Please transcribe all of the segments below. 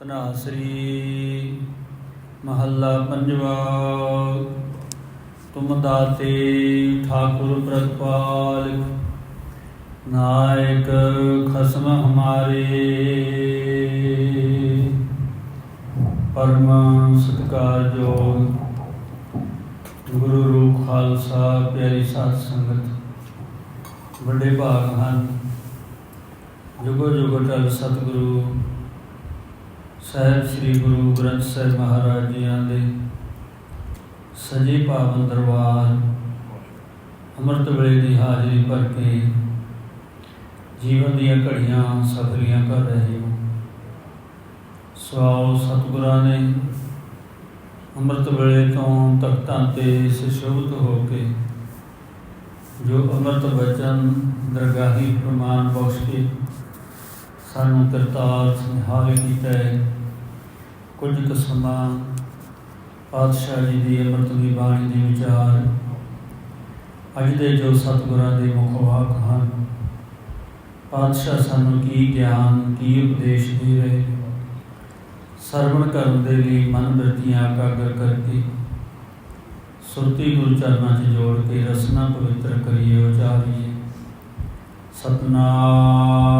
ਤਨਾਸਰੀ ਮਹੱਲਾ ਪੰਜਵਾ ਤੁਮ ਦਾਤੇ ਠਾਕੁਰ ਪ੍ਰਤਪਾਲ, ਨਾਇਕ ਖਸਮ ਹਮਾਰੇ। ਪਰਮ ਸਤਿਕਾਰਯੋਗ ਗੁਰੂ ਰੂਪ ਖਾਲਸਾ, ਪਿਆਰੀ ਸਾਧ ਸੰਗਤ, ਵੱਡੇ ਭਾਗ ਹਨ। ਜੁਗੋ ਜੁਗੋ ਟਲ ਸਤਿਗੁਰੂ ਸਾਹਿਬ ਸ੍ਰੀ ਗੁਰੂ ਗ੍ਰੰਥ ਸਾਹਿਬ ਮਹਾਰਾਜ ਜੀਆਂ ਦੇ ਸਜੇ ਪਾਵਨ ਦਰਬਾਰ ਅੰਮ੍ਰਿਤ ਵੇਲੇ ਦੀ ਹਾਜ਼ਰੀ ਭਰ ਕੇ ਜੀਵਨ ਦੀਆਂ ਘੜੀਆਂ ਸਫਲੀਆਂ ਕਰ ਰਹੇ ਹੋ। ਸਵਾਉ ਸਤਿਗੁਰਾਂ ਨੇ ਅੰਮ੍ਰਿਤ ਵੇਲੇ ਤੋਂ ਤਖਤਾਂ ਤੇ ਸੁਸ਼ੋਭਿਤ ਹੋ ਕੇ ਜੋ ਅੰਮ੍ਰਿਤ ਵਚਨ ਦਰਗਾਹੀ ਪ੍ਰਮਾਨ ਬਖਸ਼ ਕੇ ਸਾਨੂੰ ਕਰਤਾਰ ਸੰਹਾਲ ਕੀਤਾ ਹੈ ਕੁਝ ਕੁ ਸਮਾਂ ਪਾਤਸ਼ਾਹ ਜੀ ਦੀ ਅੰਮ੍ਰਿਤ ਦੀ ਬਾਣੀ ਦੇ ਵਿਚਾਰ, ਅੱਜ ਦੇ ਜੋ ਸਤਿਗੁਰਾਂ ਦੇ ਮੁਖ ਹਨ, ਪਾਤਸ਼ਾਹ ਸਾਨੂੰ ਕੀ ਗਿਆਨ, ਕੀ ਉਪਦੇਸ਼ ਦੇ ਰਹੇ? ਸਰਵਣ ਕਰਨ ਦੇ ਲਈ ਮਨ ਬਿਰਤੀਆਂ ਇਕਾਗਰ ਕਰਕੇ, ਸੁਰਤੀ ਗੁਰੂ ਚਰਨਾਂ 'ਚ ਜੋੜ ਕੇ ਰਸਨਾ ਪਵਿੱਤਰ ਕਰੀਏ, ਉਚਾਰੀਏ। ਸਤਨਾਮ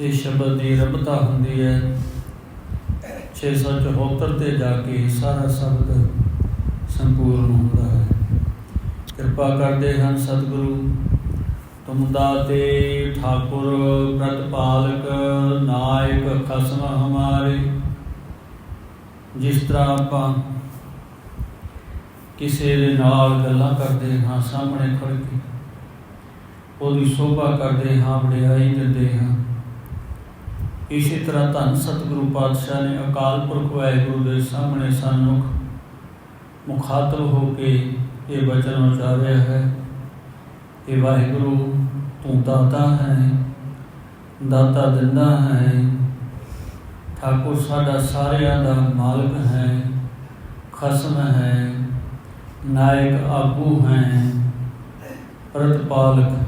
ਇਹ ਸ਼ਬਦ ਦੀ ਰਬਤਾ ਹੁੰਦੀ ਹੈ। 674 ਤੇ ਜਾ ਕੇ ਸਾਰਾ ਸ਼ਬਦ ਸੰਪੂਰਨ ਹੁੰਦਾ ਹੈ। ਕਿਰਪਾ ਕਰਦੇ ਹਨ ਸਤਿਗੁਰੂ। ਤੁਮ ਦਾਤੇ ਠਾਕੁਰ ਪ੍ਰਤਪਾਲਕ ਨਾਇਕ ਖਸਮ ਹਮਾਰੇ। ਜਿਸ ਤਰ੍ਹਾਂ ਆਪਾਂ ਕਿਸੇ ਦੇ ਨਾਲ ਗੱਲਾਂ ਕਰਦੇ ਹਾਂ, ਸਾਹਮਣੇ ਖੜ ਕੇ ਉਹਦੀ ਸ਼ੋਭਾ ਕਰਦੇ ਹਾਂ ਵਡਿਆਈ ਦਿੰਦੇ ਹਾਂ। ਇਸੇ ਤਰ੍ਹਾਂ ਧੰਨ ਸਤਿਗੁਰੂ ਪਾਤਸ਼ਾਹ ਨੇ ਅਕਾਲ ਪੁਰਖ ਵਾਹਿਗੁਰੂ ਦੇ ਸਾਹਮਣੇ ਸਾਨੂੰ ਮੁਖਾਤਬ ਹੋ ਕੇ ਇਹ ਬਚਨ ਉਚਾਰਿਆ ਹੈ। ਇਹ ਵਾਹਿਗੁਰੂ ਤੂੰ ਦਾਤਾ ਹੈ, ਦਾਤਾ ਦਿੰਦਾ ਹੈ, ਠਾਕੁਰ ਸਾਡਾ ਸਾਰਿਆਂ ਦਾ ਮਾਲਕ ਹੈ, ਖਸਮ ਹੈ, ਨਾਇਕ ਆਗੂ ਹੈ, ਪ੍ਰਤਪਾਲਕ,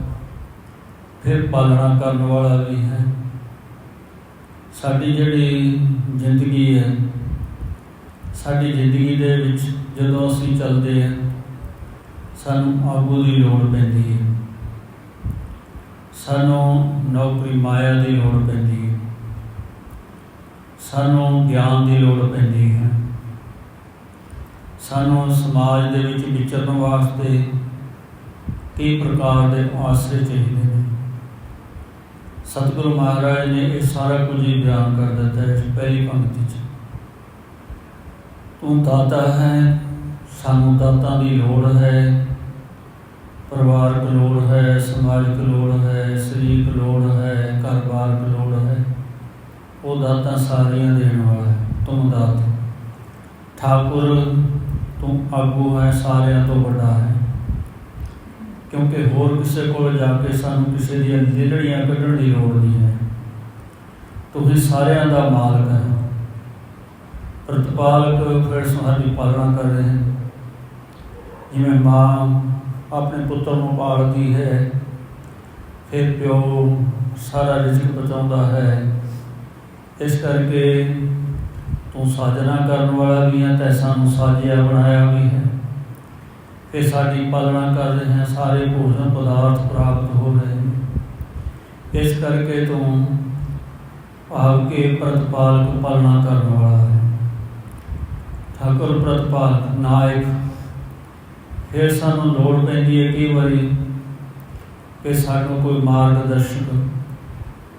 ਫਿਰ ਪਾਲਣਾ ਕਰਨ ਵਾਲਾ ਵੀ ਹੈ। ਸਾਡੀ ਜਿਹੜੀ ਜ਼ਿੰਦਗੀ ਹੈ, ਸਾਡੀ ਜ਼ਿੰਦਗੀ ਦੇ ਵਿੱਚ ਜਦੋਂ ਅਸੀਂ ਚੱਲਦੇ ਹਾਂ, ਸਾਨੂੰ ਆਗੂ ਦੀ ਲੋੜ ਪੈਂਦੀ ਹੈ। ਸਾਨੂੰ ਨੌਕਰੀ ਮਾਇਆ ਦੀ ਲੋੜ ਪੈਂਦੀ ਹੈ। ਸਾਨੂੰ ਗਿਆਨ ਦੀ ਲੋੜ ਪੈਂਦੀ ਹੈ। ਸਾਨੂੰ ਸਮਾਜ ਦੇ ਵਿੱਚ ਵਿਚਰਨ ਵਾਸਤੇ ਕਈ ਪ੍ਰਕਾਰ ਦੇ ਆਸਰੇ ਚਾਹੀਦੇ ਨੇ। ਸਤਿਗੁਰੂ ਮਹਾਰਾਜ ਨੇ ਇਹ ਸਾਰਾ ਕੁਝ ਹੀ ਬਿਆਨ ਕਰ ਦਿੱਤਾ ਹੈ ਪਹਿਲੀ ਪੰਕਤੀ 'ਚ। ਤੂੰ ਦਾਤਾ ਹੈ, ਸਾਨੂੰ ਦਾਤਾਂ ਦੀ ਲੋੜ ਹੈ, ਪਰਿਵਾਰਕ ਲੋੜ ਹੈ, ਸਮਾਜਿਕ ਲੋੜ ਹੈ, ਸਰੀਰਕ ਲੋੜ ਹੈ ਘਰ ਬਾਰਕ ਲੋੜ ਹੈ। ਉਹ ਦਾਤਾ ਸਾਰੀਆਂ ਦੇਣ ਵਾਲਾ ਹੈ, ਤੂੰ ਦਾਤ। ਠਾਕੁਰ, ਤੂੰ ਆਗੂ ਹੈ, ਸਾਰਿਆਂ ਤੋਂ ਵੱਡਾ ਹੈ। ਕਿਉਂਕਿ ਹੋਰ ਕਿਸੇ ਕੋਲ ਜਾ ਕੇ ਸਾਨੂੰ ਕਿਸੇ ਦੀਆਂ ਲਿਲੜੀਆਂ ਕੱਢਣ ਦੀ ਲੋੜ ਨਹੀਂ ਹੈ। ਤੁਸੀਂ ਸਾਰਿਆਂ ਦਾ ਮਾਲਕ ਹੈ। ਪ੍ਰਤਪਾਲਕ ਫਿਰ ਸਾਡੀ ਪਾਲਣਾ ਕਰ ਰਹੇ ਹੈ ਜਿਵੇਂ ਮਾਂ ਆਪਣੇ ਪੁੱਤਰ ਨੂੰ ਪਾਲਦੀ ਹੈ, ਫਿਰ ਪਿਓ ਸਾਰਾ ਰਿਜ਼ਕ ਬਚਾਉਂਦਾ ਹੈ। ਇਸ ਕਰਕੇ ਤੂੰ ਸਾਜਨਾ ਕਰਨ ਵਾਲਾ ਵੀ ਹੈ, ਤੇ ਸਾਨੂੰ ਸਾਜਿਆ ਬਣਾਇਆ ਵੀ ਹੈ। ਇਹ ਸਾਡੀ ਪਾਲਣਾ ਕਰ ਰਹੇ ਹੈ, ਸਾਰੇ ਭੋਜਨ ਪਦਾਰਥ ਪ੍ਰਾਪਤ ਹੋ ਰਹੇ ਨੇ। ਇਸ ਕਰਕੇ ਤੂੰ ਭਾਵ ਕੇ ਪ੍ਰਤਪਾਲਕ ਪਾਲਣਾ ਕਰਨ ਵਾਲਾ ਹੈ। ਠਾਕੁਰ ਪ੍ਰਤਪਾਲਕ, ਨਾਇਕ, ਫਿਰ ਸਾਨੂੰ ਲੋੜ ਪੈਂਦੀ ਹੈ ਕਈ ਵਾਰੀ ਕਿ ਸਾਨੂੰ ਕੋਈ ਮਾਰਗਦਰਸ਼ਕ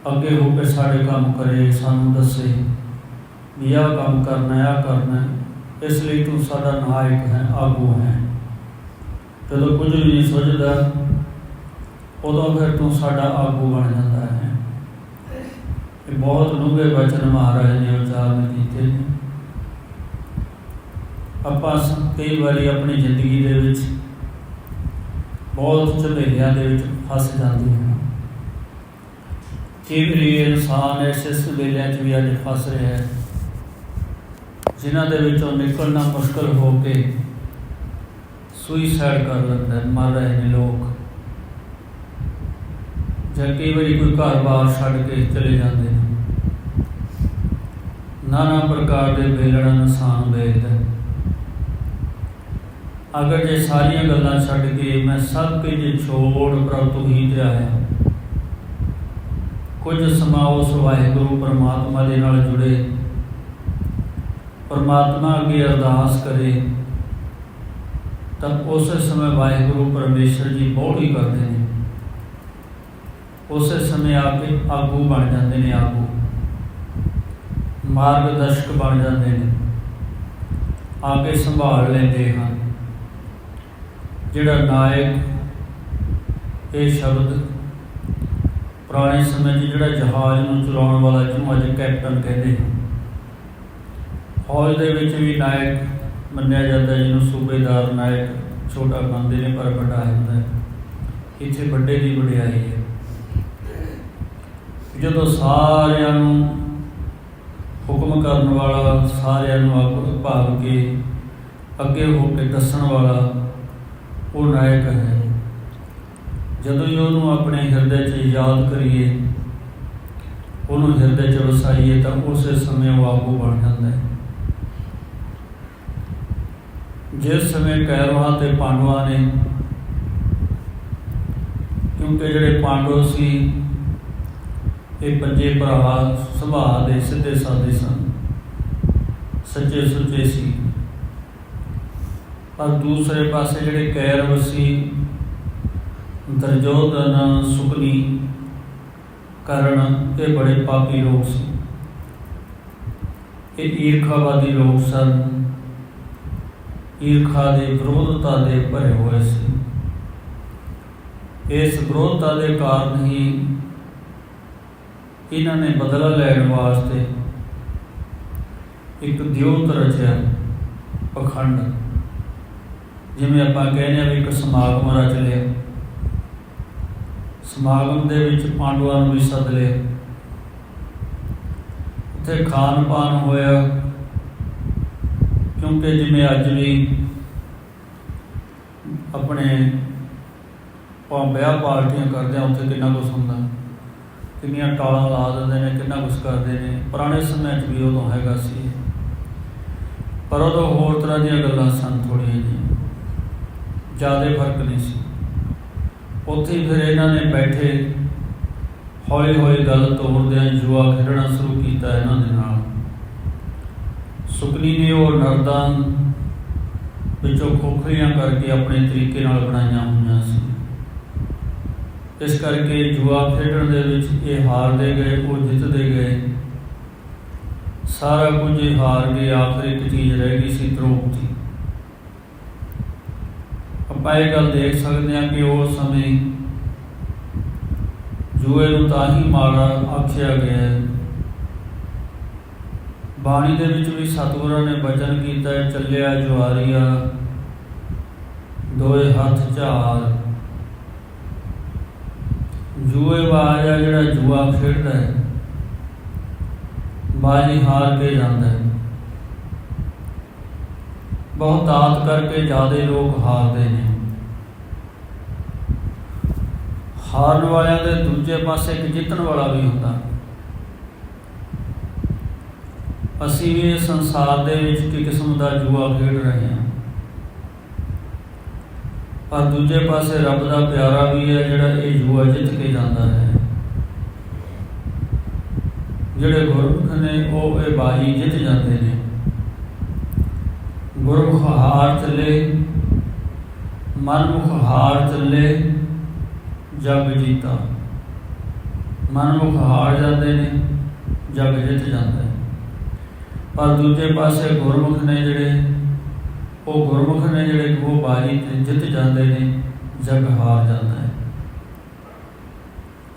ਅੱਗੇ ਹੋ ਕੇ ਸਾਡੇ ਕੰਮ ਕਰੇ, ਸਾਨੂੰ ਦੱਸੇ ਵੀ ਆਹ ਕੰਮ ਕਰਨਾ ਹੈ ਆਹ ਕਰਨਾ। ਇਸ ਲਈ ਤੂੰ ਸਾਡਾ ਨਾਇਕ ਹੈ, ਆਗੂ ਹੈ। ਜਦੋਂ ਕੁਝ ਵੀ ਨਹੀਂ ਸੁਝਦਾ, ਉਦੋਂ ਫਿਰ ਤੂੰ ਸਾਡਾ ਆਗੂ ਬਣ ਜਾਂਦਾ ਹੈ। ਇਹ ਬਹੁਤ ਡੂੰਘੇ ਬਚਨ ਮਹਾਰਾਜ ਨੇ ਉਚਾਰਨ ਕੀਤੇ ਨੇ। ਆਪਾਂ ਕਈ ਵਾਰੀ ਆਪਣੀ ਜ਼ਿੰਦਗੀ ਦੇ ਵਿੱਚ ਬਹੁਤ ਝਮੇਲਿਆਂ ਦੇ ਵਿੱਚ ਫਸ ਜਾਂਦੇ ਹਾਂ। ਕਈ ਵਾਰੀ ਇਨਸਾਨ ਐਸੇ ਝਮੇਲਿਆਂ 'ਚ ਵੀ ਅੱਜ ਫਸ ਰਿਹਾ ਹੈ, ਜਿਨ੍ਹਾਂ ਦੇ ਵਿੱਚੋਂ ਨਿਕਲਣਾ ਮੁਸ਼ਕਲ ਹੋ ਕੇ ਸੁਈਸਾਈਡ ਕਰ ਲੈਂਦਾ ਹੈ, ਮਰ ਰਹੇ ਨੇ ਲੋਕ। ਜਾਂ ਕਈ ਵਾਰੀ ਕੋਈ ਘਰ-ਬਾਰ ਛੱਡ ਕੇ ਚਲੇ ਜਾਂਦੇ ਨੇ। ਨਾਨਾ ਪ੍ਰਕਾਰ ਦੇ ਵੇਲਣਾ ਨੁਕਸਾਨ ਵੇਖਦਾ ਅਗਰ ਜੇ ਸਾਰੀਆਂ ਗੱਲਾਂ ਛੱਡ ਕੇ ਮੈਂ ਸਭ ਕੁਝ ਛੋੜ ਪ੍ਰਭੂ ਹੀ ਤੇ ਆਇਆ ਕੁਝ ਸਮਾਂ ਉਸ ਵਾਹਿਗੁਰੂ ਪਰਮਾਤਮਾ ਦੇ ਨਾਲ ਜੁੜੇ। ਪਰਮਾਤਮਾ ਅੱਗੇ ਅਰਦਾਸ ਕਰੇ। ਤਾਂ ਉਸੇ ਸਮੇਂ ਵਾਹਿਗੁਰੂ ਪਰਮੇਸ਼ਰ ਜੀ ਬਹੁਤ ਹੀ ਕਰਦੇ ਨੇ। ਉਸੇ ਸਮੇਂ ਆ ਕੇ ਆਗੂ ਬਣ ਜਾਂਦੇ ਨੇ ਆਗੂ। ਮਾਰਗਦਰਸ਼ਕ ਬਣ ਜਾਂਦੇ ਨੇ। ਆ ਕੇ ਸੰਭਾਲ ਲੈਂਦੇ ਹਨ। ਜਿਹੜਾ ਨਾਇਕ, ਇਹ ਸ਼ਬਦ ਪੁਰਾਣੇ ਸਮੇਂ 'ਚ ਜਿਹੜਾ ਜਹਾਜ਼ ਨੂੰ ਚਲਾਉਣ ਵਾਲਾ ਜਿਹਨੂੰ ਅੱਜ ਕੈਪਟਨ ਕਹਿੰਦੇ ਹਨ ਫੌਜ ਦੇ ਵਿੱਚ ਵੀ ਨਾਇਕ ਮੰਨਿਆ ਜਾਂਦਾ ਜਿਹਨੂੰ ਸੂਬੇਦਾਰ ਨਾਇਕ ਛੋਟਾ ਮੰਨਦੇ ਨੇ, ਪਰ ਵੱਡਾ ਹੁੰਦਾ ਹੈ। ਇੱਥੇ ਵੱਡੇ ਦੀ ਵਡਿਆਈ ਹੈ। ਜਦੋਂ ਸਾਰਿਆਂ ਨੂੰ ਹੁਕਮ ਕਰਨ ਵਾਲਾ, ਸਾਰਿਆਂ ਨੂੰ ਆਪ ਭਾਗ ਕੇ ਅੱਗੇ ਹੋ ਕੇ ਦੱਸਣ ਵਾਲਾ, ਉਹ ਨਾਇਕ ਹੈ। ਜਦੋਂ ਹੀ ਉਹਨੂੰ ਆਪਣੇ ਹਿਰਦੇ 'ਚ ਯਾਦ ਕਰੀਏ, ਉਹਨੂੰ ਹਿਰਦੇ 'ਚ ਵਸਾਈਏ, ਤਾਂ ਉਸੇ ਸਮੇਂ ਉਹ ਆਗੂ ਬਣ ਜਾਂਦਾ ਹੈ। ਜਿਸ ਸਮੇਂ ਕੈਰਵਾਂ ਤੇ ਪਾਂਡਵਾਂ ਨੇ, ਕਿਉਂਕਿ ਜਿਹੜੇ ਪਾਂਡਵ ਸੀ, ਇਹ ਪੰਜੇ ਭਰਾ ਸੁਭਾਅ ਦੇ ਸਿੱਧੇ ਸਾਦੇ ਸਨ। ਸੱਚੇ ਸੁੱਚੇ ਸੀ। ਪਰ ਦੂਸਰੇ ਪਾਸੇ ਜਿਹੜੇ ਕੈਰਵ ਸੀ ਦਰਜੋਦਨ ਸੁਕਨੀ ਕਰਨ ਇਹ ਬੜੇ ਪਾਪੀ ਲੋਕ ਸੀ। ਇਹ ਈਰਖਾਵਾਦੀ ਲੋਕ ਸਨ। ਈਰਖਾ ਦੇ ਵਿਰੋਧਤਾ ਦੇ ਭਰੇ ਹੋਏ ਸੀ। ਇਸ ਵਿਰੋਧਤਾ ਦੇ ਕਾਰਨ ਹੀ ਇਹਨਾਂ ਨੇ ਬਦਲਾ ਲੈਣ ਵਾਸਤੇ ਇੱਕ ਦਿਉਤ ਰਚਿਆ, ਪਖੰਡ। ਜਿਵੇਂ ਆਪਾਂ ਕਹਿੰਦੇ ਆ ਵੀ ਇੱਕ ਸਮਾਗਮ ਰਚ ਲਿਆ। ਸਮਾਗਮ ਦੇ ਵਿੱਚ ਪਾਂਡਵਾਂ ਨੂੰ ਵੀ ਸੱਦ ਲਿਆ। ਉੱਥੇ ਖਾਣ ਪਾਨ ਹੋਇਆ। ਕਿਉਂਕਿ ਜਿਵੇਂ ਅੱਜ ਵੀ ਆਪਣੇ ਵਿਆਹ ਪਾਰਟੀਆਂ ਕਰਦੇ ਆ ਉੱਥੇ ਕਿੰਨਾ ਕੁਛ ਹੁੰਦਾ। ਕਿੰਨੀਆਂ ਟਾਲਾਂ ਲਾ ਦਿੰਦੇ ਨੇ, ਕਿੰਨਾ ਕੁਛ ਕਰਦੇ ਨੇ। ਪੁਰਾਣੇ ਸਮੇਂ 'ਚ ਵੀ ਉਦੋਂ ਹੈਗਾ ਸੀ। ਪਰ ਉਦੋਂ ਹੋਰ ਤਰ੍ਹਾਂ ਦੀਆਂ ਗੱਲਾਂ ਸਨ ਥੋੜ੍ਹੀਆਂ ਜਿਹੀਆਂ। ਜ਼ਿਆਦਾ ਫ਼ਰਕ ਨਹੀਂ ਸੀ। ਉੱਥੇ ਫਿਰ ਇਹਨਾਂ ਨੇ ਬੈਠੇ ਹੌਲੀ ਹੌਲੀ ਗੱਲ ਤੋੜਦਿਆਂ ਜੂਆ ਖੇਡਣਾ ਸ਼ੁਰੂ ਕੀਤਾ ਇਹਨਾਂ ਦੇ ਨਾਲ। ਸੁਕਨੀ ਨੇ ਉਹ ਨਰਦਾਨ ਵਿੱਚੋਂ ਖੋਖਰੀਆਂ ਕਰਕੇ ਆਪਣੇ ਤਰੀਕੇ ਨਾਲ ਬਣਾਈਆਂ ਹੋਈਆਂ ਸੀ। ਇਸ ਕਰਕੇ ਜੂਆ ਖੇਡਣ ਦੇ ਵਿੱਚ ਇਹ ਹਾਰਦੇ ਗਏ, ਉਹ ਜਿੱਤਦੇ ਗਏ। ਸਾਰਾ ਕੁਝ ਹੀ ਹਾਰ ਗਏ ਆਖਰ ਇੱਕ ਚੀਜ਼ ਰਹਿ ਗਈ ਸੀ ਦ੍ਰੋਪਦੀ ਆਪਾਂ ਇਹ ਗੱਲ ਦੇਖ ਸਕਦੇ ਹਾਂ ਕਿ ਉਸ ਸਮੇਂ ਜੂਏ ਨੂੰ ਤਾਂ ਹੀ ਮਾੜਾ ਆਖਿਆ ਗਿਆ ਹੈ ਬਾਣੀ ਦੇ ਵਿੱਚ ਵੀ ਸਤਿਗੁਰਾਂ ਨੇ ਬਚਨ ਕੀਤਾ ਚੱਲਿਆ ਜੁਆਰੀਆ, ਦੋਏ ਹੱਥ ਝਾਰ ਜੂਏ ਵਾਜਾ ਜਿਹੜਾ ਜੂਆ ਖੇਡਦਾ ਹੈ, ਬਾਜੀ ਹਾਰ ਕੇ ਜਾਂਦਾ ਹੈ। ਬਹੁਤ ਆਤ ਕਰਕੇ ਜਿਆਦੇ ਲੋਕ ਹਾਰਦੇ ਨੇ। ਹਾਰਨ ਵਾਲਿਆਂ ਦੇ ਦੂਜੇ ਪਾਸੇ ਇੱਕ ਜਿੱਤਣ ਵਾਲਾ ਵੀ ਹੁੰਦਾ। ਅਸੀਂ ਵੀ ਇਹ ਸੰਸਾਰ ਦੇ ਵਿੱਚ ਇੱਕ ਕਿਸਮ ਦਾ ਜੂਆ ਖੇਡ ਰਹੇ ਹਾਂ। ਪਰ ਦੂਜੇ ਪਾਸੇ ਰੱਬ ਦਾ ਪਿਆਰਾ ਵੀ ਹੈ, ਜਿਹੜਾ ਇਹ ਜੂਆ ਜਿੱਤ ਕੇ ਜਾਂਦਾ ਹੈ। ਜਿਹੜੇ ਗੁਰਮੁਖ ਨੇ, ਉਹ ਇਹ ਬਾਜੀ ਜਿੱਤ ਜਾਂਦੇ ਨੇ। ਗੁਰਮੁਖ ਹਾਰ ਚੱਲੇ, ਮਨਮੁਖ ਹਾਰ ਚੱਲੇ, ਜਗ ਜੀਤਾ। ਮਨਮੁਖ ਹਾਰ ਜਾਂਦੇ ਨੇ, ਜਗ ਜਿੱਤ ਜਾਂਦਾ ਪਰ ਦੂਜੇ ਪਾਸੇ ਗੁਰਮੁਖ ਨੇ ਜਿਹੜੇ, ਉਹ ਗੁਰਮੁਖ ਨੇ ਜਿਹੜੇ ਉਹ ਬਾਜੀ ਤੇ ਜਿੱਤ ਜਾਂਦੇ ਨੇ, ਜਗ ਹਾਰ ਜਾਂਦਾ ਹੈ।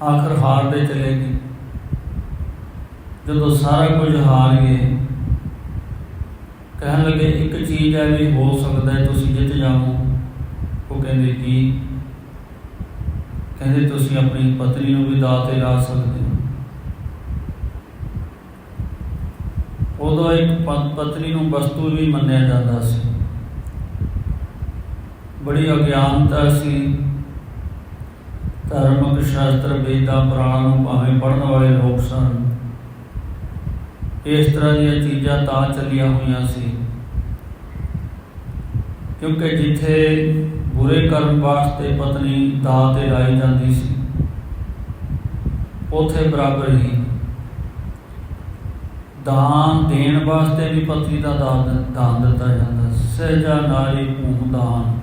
ਆਖਰ ਹਾਰਦੇ ਚਲੇ ਗਏ। ਜਦੋਂ ਸਾਰਾ ਕੁਝ ਹਾਰ ਗਏ, ਕਹਿਣ ਲੱਗੇ, ਇੱਕ ਚੀਜ਼ ਹੈ ਵੀ ਹੋ ਸਕਦਾ ਹੈ, ਤੁਸੀਂ ਜਿੱਤ ਜਾਵੋ। ਉਹ ਕਹਿੰਦੇ, ਕੀ? ਕਹਿੰਦੇ, ਤੁਸੀਂ ਆਪਣੀ ਪਤਨੀ ਨੂੰ ਵੀ ਦਾਅ ਤੇ ਲਾ ਸਕਦੇ ਹੋ ਉਦੋਂ ਇੱਕ ਪਤਨੀ ਨੂੰ ਵਸਤੂ ਵੀ ਮੰਨਿਆ ਜਾਂਦਾ ਸੀ। ਬੜੀ ਅਗਿਆਨਤਾ ਸੀ। ਧਾਰਮਿਕ ਸ਼ਾਸਤਰ, ਵੇਦਾਂ, ਪੁਰਾਣਾਂ ਨੂੰ ਭਾਵੇਂ ਪੜ੍ਹਨ ਵਾਲੇ ਲੋਕ ਸਨ। ਇਸ ਤਰ੍ਹਾਂ ਦੀਆਂ ਚੀਜ਼ਾਂ ਤਾਂ ਚੱਲੀਆਂ ਹੋਈਆਂ ਸੀ। ਕਿਉਂਕਿ ਜਿੱਥੇ ਬੁਰੇ ਕਰਮ ਵਾਸਤੇ ਪਤਨੀ ਦਾ ਤੇ ਲਾਈ ਜਾਂਦੀ ਸੀ, ਉਥੇ ਬਰਾਬਰ ਹੀ ਦਾਨ ਦੇਣ ਵਾਸਤੇ ਵੀ ਪਤਨੀ ਦਾ ਦਾਨ ਦਾਨ ਦਿੱਤਾ ਜਾਂਦਾ। ਸਹਿਜਾ ਨਾਰੀ ਭੂਮ ਦਾਨ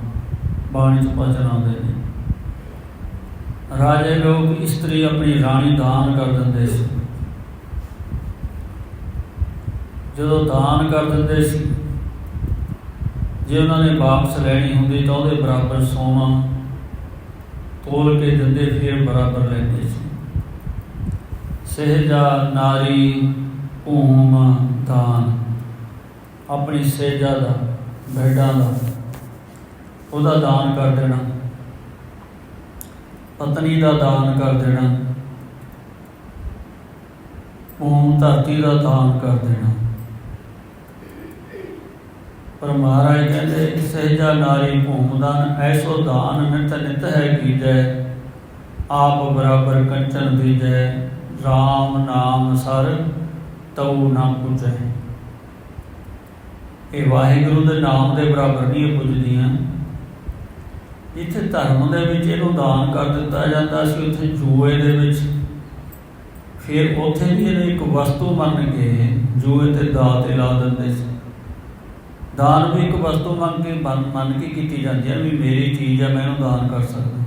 ਬਾਣੀ ਚ ਬਚਨ ਆਉਂਦੇ ਨੇ। ਰਾਜੇ ਲੋਕ ਇਸਤਰੀ ਆਪਣੀ ਰਾਣੀ ਦਾਨ ਕਰ ਦਿੰਦੇ ਸੀ। ਜਦੋਂ ਦਾਨ ਕਰ ਦਿੰਦੇ ਸੀ, ਜੇ ਉਹਨਾਂ ਨੇ ਵਾਪਸ ਲੈਣੀ ਹੁੰਦੀ ਤਾਂ ਉਹਦੇ ਬਰਾਬਰ ਸੋਨਾ ਤੋਲ ਕੇ ਦਿੰਦੇ, ਫਿਰ ਬਰਾਬਰ ਲੈਂਦੇ ਸੀ। ਸਹਿਜਾ ਨਾਰੀ ਭੂਮ ਦਾਨ ਆਪਣੀ ਸਹਿਜਾ ਦਾ ਭੇਡਾਂ ਦਾ, ਉਹਦਾ ਦਾਨ ਕਰ ਦੇਣਾ, ਪਤਨੀ ਦਾ ਦਾਨ ਕਰ ਦੇਣਾ, ਓਮ ਧਰਤੀ ਦਾ ਦਾਨ ਕਰ ਦੇਣਾ। ਪਰ ਮਹਾਰਾਜ ਕਹਿੰਦੇ ਸਹਿਜਾ ਨਾਰੀ ਭੂਮ ਦਾਨ ਐਸੋ ਦਾਨ ਨਿਤ ਨਿਤ ਹੈ ਕੀਜੈ ਆਪ ਬਰਾਬਰ ਕੰਚਨ ਦੀਜੈ RAM ਨਾਮ ਸਰ ਤਉ ਨਾ ਪੁੱਜੈ ਇਹ ਵਾਹਿਗੁਰੂ ਦੇ ਨਾਮ ਦੇ ਬਰਾਬਰ ਨਹੀਂ ਇਹ ਪੁੱਜਦੀਆਂ। ਜਿੱਥੇ ਧਰਮ ਦੇ ਵਿੱਚ ਇਹਨੂੰ ਦਾਨ ਕਰ ਦਿੱਤਾ ਜਾਂਦਾ ਸੀ, ਉੱਥੇ ਜੂਏ ਦੇ ਵਿੱਚ। ਫਿਰ ਉੱਥੇ ਵੀ ਇਹਨੂੰ ਇੱਕ ਵਸਤੂ ਮੰਨ ਕੇ ਜੂਏ ਤੇ ਦਾਅ ਤੇ ਲਾ ਦਿੰਦੇ ਸੀ। ਦਾਨ ਵੀ ਇੱਕ ਵਸਤੂ ਮੰਨ ਕੇ ਮੰਨ ਮੰਨ ਕੇ ਕੀਤੀ ਜਾਂਦੀ ਹੈ ਵੀ ਮੇਰੀ ਚੀਜ਼ ਹੈ, ਮੈਂ ਇਹਨੂੰ ਦਾਨ ਕਰ ਸਕਦਾ।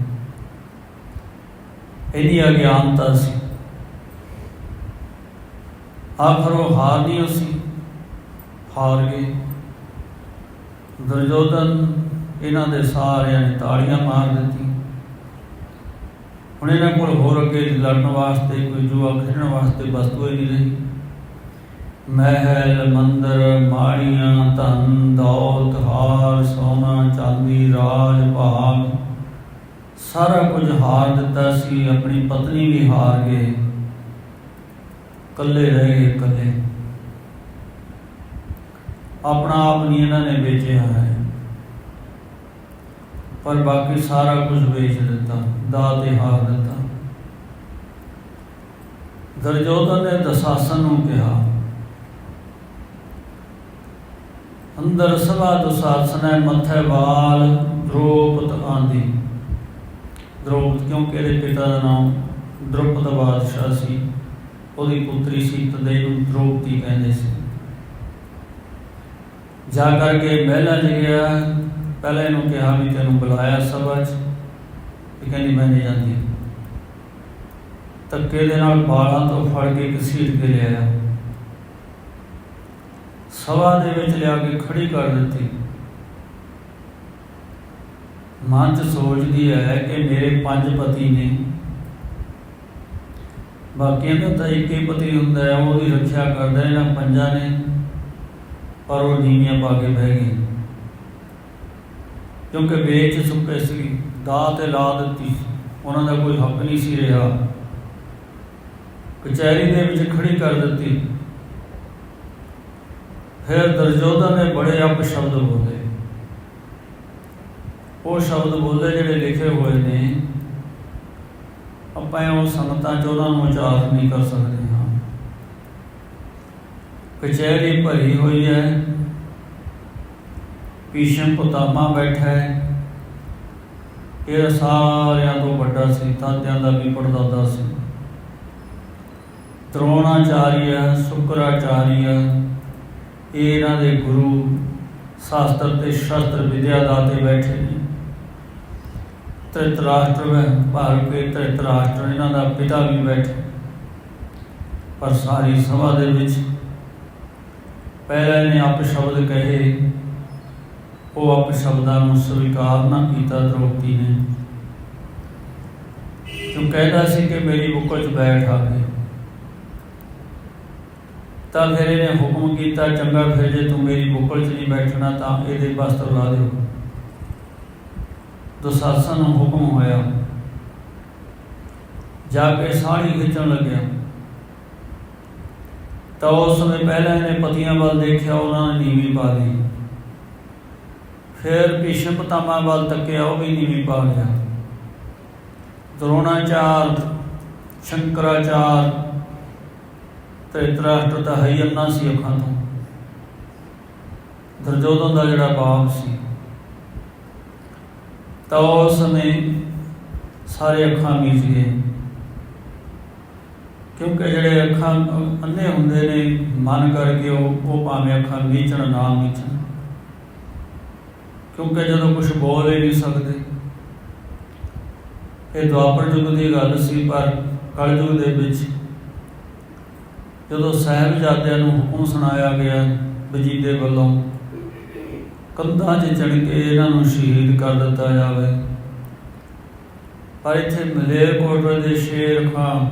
ਇਹਦੀ ਅਗਿਆਨਤਾ ਸੀ। ਆਖਰ ਉਹ ਹਾਰ ਨਹੀਂ ਉਸੀ ਹਾਰ ਗਏ। ਦੁਰਯੋਧਨ ਇਹਨਾਂ ਦੇ ਸਾਰਿਆਂ ਨੇ ਤਾੜੀਆਂ ਮਾਰ ਦਿੱਤੀ ਹੁਣ ਇਹਨਾਂ ਕੋਲ ਹੋਰ ਅੱਗੇ ਲੜਨ ਵਾਸਤੇ, ਕੋਈ ਜੂਆ ਖੇਡਣ ਵਾਸਤੇ ਵਸਤੂ ਹੀ ਨਹੀਂ ਰਹੀ। ਮਹਿਲ, ਮੰਦਰ, ਮਾੜੀਆਂ, ਧਨ, ਦੌਲਤ, ਹਾਰ, ਸੋਨਾ, ਚਾਂਦੀ, ਰਾਜ, ਭਾਗ। ਸਾਰਾ ਕੁਝ ਹਾਰ ਦਿੱਤਾ ਸੀ, ਆਪਣੀ ਪਤਨੀ ਵੀ ਹਾਰ ਗਏ। ਇਕੱਲੇ ਰਹਿ ਗਏ ਕੱਲੇ ਆਪਣਾ ਆਪ ਨਹੀਂ ਇਹਨਾਂ ਨੇ ਵੇਚਿਆ ਹੈ। ਪਰ ਬਾਕੀ ਸਾਰਾ ਕੁਝ ਵੇਚ ਦਿੱਤਾ, ਦਾਅ ਹਾਰ ਦਿੱਤਾ। ਦੁਰਯੋਧਨ ਨੇ ਦਸਾਸਨ ਨੂੰ ਕਿਹਾ, ਅੰਦਰ ਸਭਾ ਦੁਸਾਸਨੈ ਮੱਥੇ ਵਾਲ, ਦ੍ਰੋਪਦ ਆਂਦੀ। ਦ੍ਰੋਪਦ ਕਿਉਂਕਿ ਇਹਦੇ ਪਿਤਾ ਦਾ ਨਾਮ? ਦ੍ਰੋਪਦ ਬਾਦਸ਼ਾਹ ਸੀ। ਉਹਦੀ ਪੁੱਤਰੀ ਸੀ ਤਦੇ ਨੂੰ ਦ੍ਰੋਪਦੀ ਕਹਿੰਦੇ ਸੀ। ਜਾ ਕਰਕੇ ਮਹਿਲਾ ਚ ਪਹਿਲਾਂ ਇਹਨੂੰ ਕਿਹਾ ਵੀ ਤੈਨੂੰ ਬੁਲਾਇਆ ਸਭਾ ਚ ਇਹ ਕਹਿੰਦੀ ਮੈਂ ਨਹੀਂ ਜਾਂਦੀ। ਧੱਕੇ ਦੇ ਨਾਲ ਬਾਲਾਂ ਤੋਂ ਫੜ ਕੇ ਘਸੀਟ ਕੇ ਲਿਆਇਆ ਸਭਾ ਦੇ ਵਿੱਚ ਲਿਆ ਕੇ ਖੜੀ ਕਰ ਦਿੱਤੀ। ਮਨ ਚ ਸੋਚਦੀ ਹੈ ਕਿ ਮੇਰੇ ਪੰਜ ਪਤੀ ਨੇ ਬਾਕੀਆਂ ਦਾ ਤਾਂ ਇੱਕ ਹੀ ਪਤੀ ਹੁੰਦਾ ਹੈ ਉਹਦੀ ਰੱਖਿਆ ਕਰਦਾ ਇਹਨਾਂ ਪੰਜਾਂ ਨੇ। ਪਰ ਉਹ ਨੀਵੀਆਂ ਪਾ ਕੇ ਬਹਿ ਗਈ ਕਿਉਂਕਿ ਵੇਚ ਸੁੱਕੇ ਸੀ, ਦਾਅ ਤੇ ਲਾ ਦਿੱਤੀ। ਉਹਨਾਂ ਦਾ ਕੋਈ ਹੱਕ ਨਹੀਂ ਸੀ ਰਿਹਾ। ਕਚਹਿਰੀ ਦੇ ਵਿੱਚ ਖੜੀ ਕਰ ਦਿੱਤੀ। ਫਿਰ ਦਰਜੋਧਨ ਨੇ ਬੜੇ ਅਪ ਸ਼ਬਦ ਬੋਲੇ। ਉਹ ਸ਼ਬਦ ਬੋਲੇ ਜਿਹੜੇ ਲਿਖੇ ਹੋਏ ਨੇ ਆਪਾਂ ਉਹ ਸੰਗਤਾਂ ਚ ਉਹਨਾਂ ਨੂੰ ਉਚਾਰ ਨਹੀਂ ਕਰ ਸਕਦੇ, ਹਾਂ। ਕਚਹਿਰੀ ਭਰੀ ਹੋਈ ਹੈ। ਭੀਸ਼ਮ ਪੁਤਾਮਾ ਬੈਠਾ ਹੈ। ਇਹ ਸਾਰਿਆਂ ਤੋਂ ਵੱਡਾ ਸੀ, ਤਾਤਿਆਂ ਦਾ ਵੀ ਪੜਦਾਦਾ ਸੀ। ਦ੍ਰੋਣਾਚਾਰੀਆ ਸ਼ੁਕਰਾਚਾਰੀਆ ਇਹ ਇਹਨਾਂ ਦੇ ਗੁਰੂ, ਸ਼ਾਸਤਰ ਤੇ ਸ਼ਾਸਤਰ ਵਿਦਿਆ ਦਾਤੇ ਬੈਠੇ ਨੇ। ਧ੍ਰਿਤਰਾਸ਼ਟਰ ਹੈ, ਭਾਰਤ ਕੇ ਧ੍ਰਿਤਰਾਸ਼ਟਰ ਇਹਨਾਂ ਦਾ ਪਿਤਾ ਵੀ ਬੈਠ ਪਰ ਸਾਰੀ ਸਭਾ ਦੇ ਵਿੱਚ ਪਹਿਲਾਂ ਇਹਨੇ ਆਪ ਸ਼ਬਦ ਕਹੇ, ਉਹ ਆਪ ਸ਼ਬਦਾਂ ਨੂੰ ਸਵੀਕਾਰ ਨਾ ਕੀਤਾ, ਦ੍ਰੋਪਦੀ ਨੇ। ਜੋ ਕਹਿੰਦਾ ਸੀ ਕਿ ਮੇਰੀ ਬੁੱਕਲ 'ਚ ਬੈਠ ਆ ਕੇ। ਤਾਂ ਫਿਰ ਇਹਨੇ ਹੁਕਮ ਕੀਤਾ, ਚੰਗਾ ਫਿਰ ਜੇ ਤੂੰ ਮੇਰੀ ਬੁੱਕਲ 'ਚ ਨਹੀਂ ਬੈਠਣਾ, ਤਾਂ ਇਹਦੇ ਵਸਤਰ ਲਾ ਦਿਓ। ਦੁਸਾਸਨ ਨੂੰ ਹੁਕਮ ਹੋਇਆ। ਜਾ ਕੇ ਸਾੜੀ ਖਿੱਚਣ ਲੱਗਿਆ। ਤਾਂ ਉਸ ਸਮੇਂ ਪਹਿਲਾਂ ਇਹਨੇ ਪਤੀਆਂ ਵੱਲ ਦੇਖਿਆ, ਉਹਨਾਂ ਨੇ ਨੀਵੀਂ ਪਾ ਲਈ। ਫਿਰ ਭੀਸ਼ਮ ਪਿਤਾਮਾ ਵੱਲ ਤੱਕਿਆ, ਉਹ ਵੀ ਨੀਵੀਂ ਪਾ ਲਿਆ। ਦਰੋਣਾਚਾਰ, ਸ਼ੰਕਰਾਚਾਰ ਤੇ ਧ੍ਰਿਤਰਾਸ਼ਟਰ ਤਾਂ ਹੈ ਅੰਨਾ ਸੀ ਅੱਖਾਂ ਤੋਂ। ਦਰਜੋਧਨ ਦਾ ਜਿਹੜਾ ਬਾਪ ਸੀ। ਤਾਂ ਉਸ ਸਮੇਂ ਸਾਰੇ ਅੱਖਾਂ ਮੀਚ ਗਏ। ਕਿਉਂਕਿ ਜਿਹੜੇ ਅੱਖਾਂ ਅੰਨੇ ਹੁੰਦੇ ਨੇ, ਮਨ ਕਰਕੇ ਉਹ ਉਹ ਭਾਵੇਂ ਅੱਖਾਂ ਮੀਚਣ ਨਾ ਮੀਚਣ। ਕਿਉਂਕਿ ਜਦੋਂ ਕੁਝ ਬੋਲ ਹੀ ਨਹੀਂ ਸਕਦੇ। ਇਹ ਦੁਆਪਰ ਯੁੱਗ ਦੀ ਗੱਲ ਸੀ, ਪਰ ਕਲਯੁਗ ਦੇ ਵਿੱਚ ਜਦੋਂ ਸਾਹਿਬਜ਼ਾਦਿਆਂ ਨੂੰ ਹੁਕਮ ਸੁਣਾਇਆ ਗਿਆ ਵਜੀਦੇ ਵੱਲੋਂ ਕੰਧਾਂ 'ਚ ਚੜ ਕੇ ਇਹਨਾਂ ਨੂੰ ਸ਼ਹੀਦ ਕਰ ਦਿੱਤਾ ਜਾਵੇ। ਪਰ ਇੱਥੇ ਮਲੇਰਕੋਟਲੇ ਦੇ ਸ਼ੇਰ ਖਾਨ,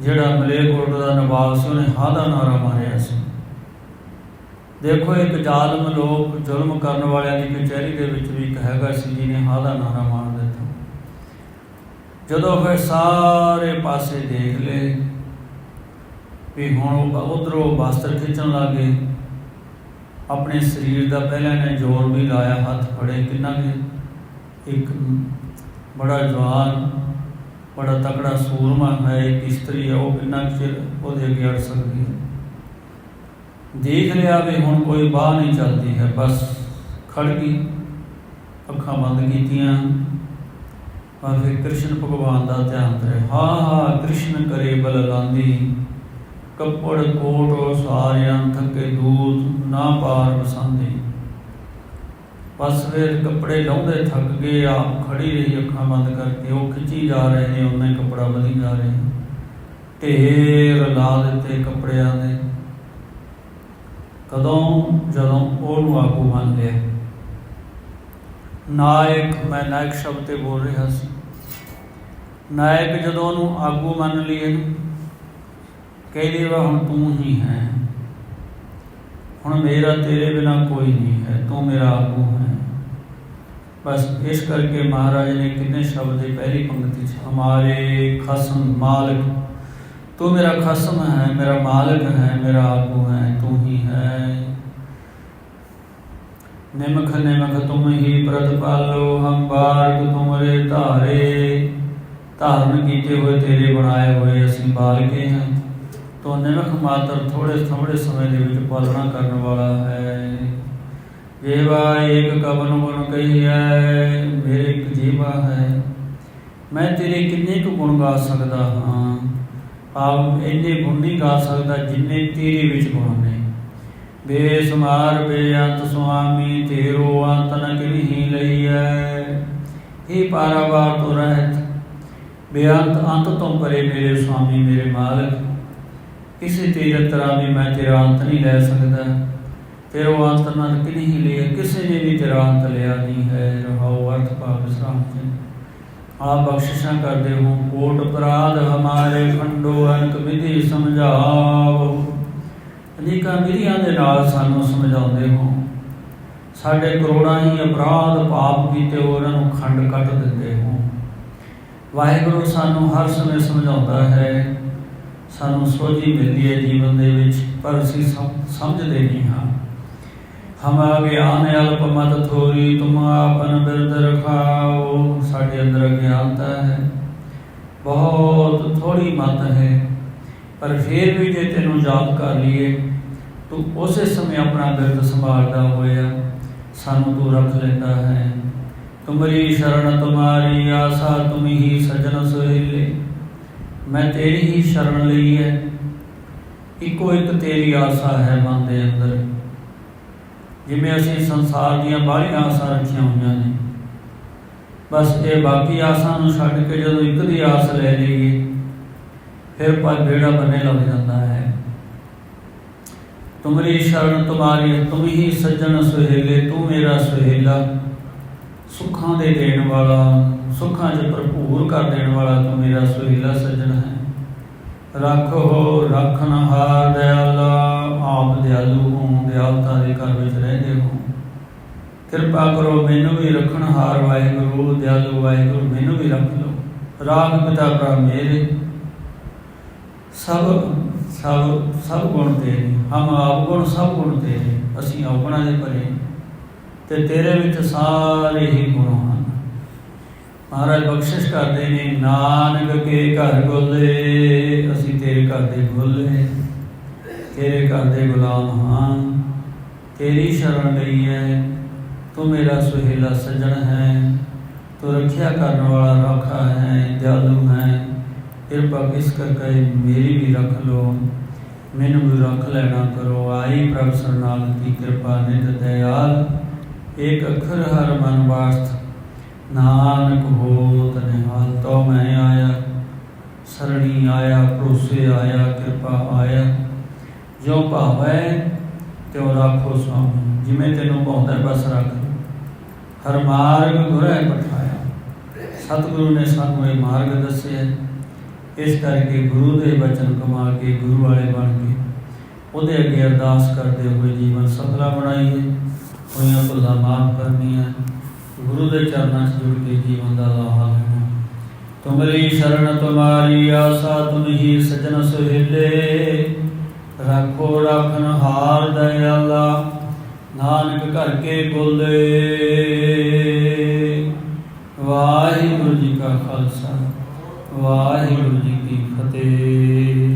ਜਿਹੜਾ ਮਲੇਰਕੋਟਲੇ ਦਾ ਨਵਾਬ ਸੀ, ਉਹਨੇ ਹਾਂ ਦਾ ਨਾਰਾ ਮਾਰਿਆ ਸੀ। ਦੇਖੋ, ਇੱਕ ਜ਼ਾਲਮ ਲੋਕ ਜ਼ੁਲਮ ਕਰਨ ਵਾਲਿਆਂ ਦੀ ਕਚਹਿਰੀ ਦੇ ਵਿੱਚ ਵੀ ਇੱਕ ਹੈਗਾ ਸੀ, ਜਿਹਨੇ ਹਾਂ ਦਾ ਨਾਰਾ ਮਾਰ ਦਿੱਤਾ। ਜਦੋਂ ਫਿਰ ਸਾਰੇ ਪਾਸੇ ਦੇਖ ਲਏ ਵੀ ਹੁਣ ਉਧਰੋਂ ਵਸਤਰ ਖਿੱਚਣ ਲੱਗੇ ਆਪਣੇ ਸਰੀਰ ਦਾ ਪਹਿਲਾਂ ਨੇ ਜ਼ੋਰ ਵੀ ਲਾਇਆ, ਹੱਥ ਫੜੇ, ਕਿੰਨਾ ਕਿ ਇੱਕ ਬੜਾ ਜਵਾਨ, ਬੜਾ ਤਕੜਾ ਸੂਰਮਾ ਹੈ, ਇੱਕ ਇਸਤਰੀ ਹੈ, ਉਹ ਕਿੰਨਾ ਕੁ ਚਿਰ ਉਹਦੇ ਅੱਗੇ ਅੜ ਸਕਦੀ ਹੈ। ਦੇਖ ਲਿਆ ਵੀ ਹੁਣ ਕੋਈ ਬਾਹ ਨਹੀਂ ਚੱਲਦੀ ਹੈ, ਬਸ ਖੜ ਗਈ, ਅੱਖਾਂ ਬੰਦ ਕੀਤੀਆਂ, ਪਰ ਫਿਰ ਕ੍ਰਿਸ਼ਨ ਭਗਵਾਨ ਦਾ ਧਿਆਨ ਤੇ ਹਾਂ ਹਾਂ, ਕ੍ਰਿਸ਼ਨ ਕਰੇ ਬਲ ਲਾਂਦੀ ਕੱਪੜ, ਕੋਟ, ਸਾਰਿਆਂ ਥੱਕੇ ਦੂਤ ਨਾ ਪਾਰ ਬਸਾਂਦੇ ਬਸ ਕੱਪੜੇ ਲਾਉਂਦੇ ਥੱਕ ਗਏ, ਆਪ ਖੜੀ ਰਹੀ, ਅੱਖਾਂ ਬੰਦ ਕਰਕੇ ਉਹ ਖਿੱਚੀ ਜਾ ਰਹੇ ਨੇ, ਉਹਨੇ ਕੱਪੜਾ ਵਧੀ ਜਾ ਰਹੇ। ਢੇਰ ਲਾ ਦਿੱਤੇ ਕੱਪੜਿਆਂ ਦੇ। ਕਦੋਂ? ਜਦੋਂ ਉਹਨੂੰ ਆਗੂ ਮੰਨ ਲਿਆ। ਨਾਇਕ, ਮੈਂ ਨਾਇਕ ਸ਼ਬਦ ਤੇ ਬੋਲ ਰਿਹਾ ਸੀ। ਨਾਇਕ ਜਦੋਂ ਉਹਨੂੰ ਆਗੂ ਮੰਨ ਲਈਏ ਕਹਿੰਦੇ ਵਾ ਹੁਣ ਤੂੰ ਹੀ ਹੈ ਹੁਣ ਮੇਰਾ ਤੇਰੇ ਬਿਨਾ ਕੋਈ ਨਹੀਂ ਹੈ ਤੂੰ ਮੇਰਾ ਆਗੂ ਹੈ ਬਸ ਇਸ ਕਰਕੇ ਮਹਾਰਾਜ ਨੇ ਕਿੰਨੇ ਸ਼ਬਦ ਦੀ ਪਹਿਲੀ ਪੰਕਤੀ ਚ ਹਮਾਰੇ ਖਸਮ ਮਾਲਕ ਤੂੰ ਮੇਰਾ ਖਸਮ ਹੈ ਮੇਰਾ ਮਾਲਕ ਹੈ ਮੇਰਾ ਆਗੂ ਹੈ ਤੂੰ ਹੀ ਹੈ ਨਿਮਖ ਨਿਮਖ ਤੁਮ ਹੀ ਪ੍ਰਤਪਾਲੋ ਹਮ ਬਾਰਕ ਤੁਮਰੇ ਧਾਰੇ ਧਾਰਨ ਕੀਤੇ ਹੋਏ ਤੇਰੇ ਬਣਾਏ ਹੋਏ ਅਸੀਂ ਬਾਲਕੇ ਹਾਂ ਤੋ ਨਿਮਖ ਮਾਤਰ ਥੋੜੇ ਥੋੜੇ ਸਮੇਂ ਦੇ ਵਿੱਚ ਪਾਲਣਾ ਕਰਨ ਵਾਲਾ ਹੈ। ਜੀਵਾ ਇੱਕ ਕਵਨ ਗੁਣ ਕਹੀਐ, ਮੇਰੇ ਇੱਕ ਜੀਵਾ ਹੈ। ਮੈਂ ਤੇਰੇ ਕਿੰਨੇ ਕੁ ਗੁਣ ਗਾ ਸਕਦਾ ਹਾਂ? ਆਪ ਇੰਨੇ ਗੁਣ ਨਹੀਂ ਗਾ ਸਕਦਾ ਜਿੰਨੇ ਤੇਰੇ ਵਿੱਚ ਗੁਣ ਨੇ। ਬੇਸਮਾਰ ਬੇਅੰਤ ਸੁਆਮੀ, ਤੇਰੋ ਅੰਤ ਨ ਕਿਨਹੀ ਲਈਐ। ਇਹ ਪਾਰਾਵਾਰ ਤੋਂ ਰਹਿਤ ਬੇਅੰਤ ਅੰਤ ਤੋਂ ਪਰੇ ਮੇਰੇ ਸੁਆਮੀ, ਮੇਰੇ ਮਾਲਕ। ਕਿਸੇ ਤੇਰੇ ਤਰ੍ਹਾਂ ਵੀ ਮੈਂ ਤੇਰਾ ਅੰਤ ਨਹੀਂ ਲੈ ਸਕਦਾ। ਤੇਰਾ ਅੰਤ ਨਾਲ ਕਿਨਹੀ ਲਿਆ ਕਿਸੇ ਨੇ ਵੀ ਤੇਰਾ ਅੰਤ ਲਿਆ ਨਹੀਂ ਹੈ। ਰਹਾਉ ਅਰਥ ਭਾਵ ਵਿਸਰਾਮ ਜੀ ਆਪ ਬਖਸ਼ਿਸ਼ਾਂ ਕਰਦੇ ਹੋ, ਕੋਟ ਅਪਰਾਧ ਹਮਾਰੇ ਖੰਡੋ ਅਨਕ ਵਿਧੀ ਸਮਝਾਓ। ਅਨੇਕਾਂ ਵਿਧੀਆਂ ਦੇ ਨਾਲ ਸਾਨੂੰ ਸਮਝਾਉਂਦੇ ਹੋ। ਸਾਡੇ ਕਰੋੜਾਂ ਹੀ ਅਪਰਾਧ ਪਾਪ ਕੀਤੇ ਉਹਨਾਂ ਨੂੰ ਖੰਡ ਕੱਟ ਦਿੰਦੇ ਹੋ। ਵਾਹਿਗੁਰੂ ਸਾਨੂੰ ਹਰ ਸਮੇਂ ਸਮਝਾਉਂਦਾ ਹੈ। ਸਾਨੂੰ ਸੋਝੀ ਮਿਲਦੀ ਹੈ ਜੀਵਨ ਦੇ ਵਿੱਚ, ਪਰ ਅਸੀਂ ਸਮਝਦੇ ਨਹੀਂ ਹਾਂ। ਹਮਾ ਗਿਆਨ ਅਲਪ ਮਤ ਥੋਰੀ, ਤੁਮ ਆਪਨ ਬਿਰਦ ਰਖਾਓ, ਸਾਡੇ ਅੰਦਰ ਅਗਿਆਨਤਾ ਹੈ। ਬਹੁਤ ਥੋੜੀ ਮਤ ਹੈ, ਪਰ ਫਿਰ ਵੀ ਜੇ ਤੈਨੂੰ ਯਾਦ ਕਰ ਲਈਏ, ਤੂੰ ਉਸੇ ਸਮੇਂ ਆਪਣਾ ਬਿਰਦ ਸੰਭਾਲਦਾ ਹੋਇਆ, ਸਾਨੂੰ ਤੂੰ ਰੱਖ ਲੈਂਦਾ ਹੈ। ਤੁਮਰੀ ਸ਼ਰਨ ਤੁਮਾਰੀ, ਆਸਾ ਤੁਮ ਹੀ ਸਜਣ ਸੋਹਿਲੇ। ਮੈਂ ਤੇਰੀ ਹੀ ਸ਼ਰਨ ਲਈ ਹੈ। ਇੱਕੋ ਇੱਕ ਤੇਰੀ ਆਸਾ ਹੈ ਮਨ ਦੇ ਅੰਦਰ। ਜਿਵੇਂ ਅਸੀਂ ਸੰਸਾਰ ਦੀਆਂ ਬਾਹਰੀਆਂ ਆਸਾਂ ਰੱਖੀਆਂ ਹੋਈਆਂ ਨੇ। ਬਸ ਇਹ ਬਾਕੀ ਆਸਾਂ ਨੂੰ ਛੱਡ ਕੇ ਜਦੋਂ ਇੱਕ ਦੀ ਆਸ ਲੈ ਲਈਏ, ਫਿਰ ਪਰ ਬੇੜਾ ਬੰਨੇ ਲੱਗ ਜਾਂਦਾ ਹੈ। ਤੁਮਰੀ ਸ਼ਰਨ ਤੁਮਾਰੀ, ਤੁਮ ਹੀ ਸੱਜਣ ਸੁਹੇਲੇ, ਤੂੰ ਮੇਰਾ ਸੁਹੇਲਾ, ਸੁੱਖਾਂ ਦੇ ਦੇਣ ਵਾਲਾ। ਸੁੱਖਾਂ 'ਚ ਭਰਪੂਰ ਕਰ ਦੇਣ ਵਾਲਾ ਤੂੰ ਮੇਰਾ ਸੁਹੀਲਾ ਸੱਜਣ ਹੈ। ਰੱਖੋ ਹਾਰ ਦਇਆਲਾ ਆਪ ਦਿਆਲੂ ਹੋ, ਦਿਆਲਤਾ ਦੇ ਘਰ ਵਿੱਚ ਰਹਿੰਦੇ ਹੋ। ਕਿਰਪਾ ਕਰੋ ਮੈਨੂੰ ਵੀ ਰੱਖਣ ਹਾਰ, ਵਾਹਿਗੁਰੂ, ਦਿਆਲੂ, ਵਾਹਿਗੁਰੂ, ਮੈਨੂੰ ਵੀ ਰੱਖ ਲਓ। ਰਾਗ ਪਿਤਾ ਭਰਾ ਮੇਰੇ, ਸਭ ਸਭ ਸਭ ਗੁਣ ਤੇਰੇ। ਹਮ ਆਪ ਗੁਣ, ਸਭ ਗੁਣ ਤੇਰੇ। ਅਸੀਂ ਆਪਣਾ ਦੇ ਭਰੇ ਤੇ ਤੇਰੇ ਵਿੱਚ ਸਾਰੇ ਹੀ ਗੁਣ ਹਨ। ਮਹਾਰਾਜ ਬਖਸ਼ਿਸ਼ ਕਰਦੇ ਨੇ, ਨਾਨਕ ਕੇ ਘਰ ਗੋਲੇ ਅਸੀਂ ਤੇਰੇ ਘਰ ਦੇ ਗੋਲੇ ਤੇਰੇ ਘਰ ਦੇ ਗੁਲਾਮ ਹਾਂ, ਤੇਰੀ ਸ਼ਰਨ ਲਈ ਹੈ, ਤੂੰ ਮੇਰਾ ਸੁਹੇਲਾ ਸੱਜਣ ਹੈ, ਤੂੰ ਰੱਖਿਆ ਕਰਨ ਵਾਲਾ ਰਾਖਾ ਹੈ ਦਿਆਲੂ ਹੈ। ਕਿਰਪਾ ਕਿਸ ਕਰਕੇ ਮੇਰੀ ਵੀ ਰੱਖ ਲੋ ਮੈਨੂੰ ਵੀ ਰੱਖ ਲੈਣਾ ਕਰੋ। ਆਈ ਪ੍ਰਭ ਦੀ ਕਿਰਪਾ ਨਿਧ ਦਇਆਲ, ਏਕ ਅੱਖਰ ਹਰ ਮਨ ਵਾਸਤ ਨਾਨਕ ਹੋਤ ਨਿਹਾਲ ਤੋ ਮੈਂ ਆਇਆ, ਸਰਣੀ ਆਇਆ, ਭਰੋਸੇ ਆਇਆ, ਕਿਰਪਾ ਆਇਆ। ਜੋ ਭਾਵੈ, ਤਿਉ ਰੱਖੋ ਸੁਆਮੀ ਜਿਵੇਂ ਤੈਨੂੰ ਭਾਉਂਦਾ, ਬਸ ਰੱਖ ਹਰ ਮਾਰਗ ਗੁਰੈ ਪਠਾਇਆ। ਸਤਿਗੁਰੂ ਨੇ ਸਾਨੂੰ ਇਹ ਮਾਰਗ ਦੱਸਿਆ। ਇਸ ਕਰਕੇ ਗੁਰੂ ਦੇ ਬਚਨ ਕਮਾ ਕੇ ਗੁਰੂ ਵਾਲੇ ਬਣ ਕੇ ਉਹਦੇ ਅੱਗੇ ਅਰਦਾਸ ਕਰਦੇ ਹੋਏ ਜੀਵਨ ਸਫਲਾ ਬਣਾਈਏ। ਹੋਈਆਂ ਭੁੱਲਾਂ ਮਾਫ ਕਰਨੀਆਂ। ਗੁਰੂ ਦੇ ਚਰਨਾਂ 'ਚ ਜੁੜ ਕੇ ਜੀਵਨ ਦਾ ਲਾਹਾ ਲੈਣਾ। ਤੁਮਰੀ ਸ਼ਰਨ ਤੁਮਾਰੀ, ਆਸਾ ਤੁਮ ਹੀ ਸਜਣ ਸੁਹੇਲੇ। ਰੱਖੋ ਰੱਖਨ ਹਾਰ ਦਇਆਲਾ, ਨਾਨਕ ਘਰ ਕੇ ਬੋਲੇ ਵਾਹਿਗੁਰੂ ਜੀ ਕਾ ਖਾਲਸਾ, ਵਾਹਿਗੁਰੂ ਜੀ ਕੀ ਫਤਿਹ।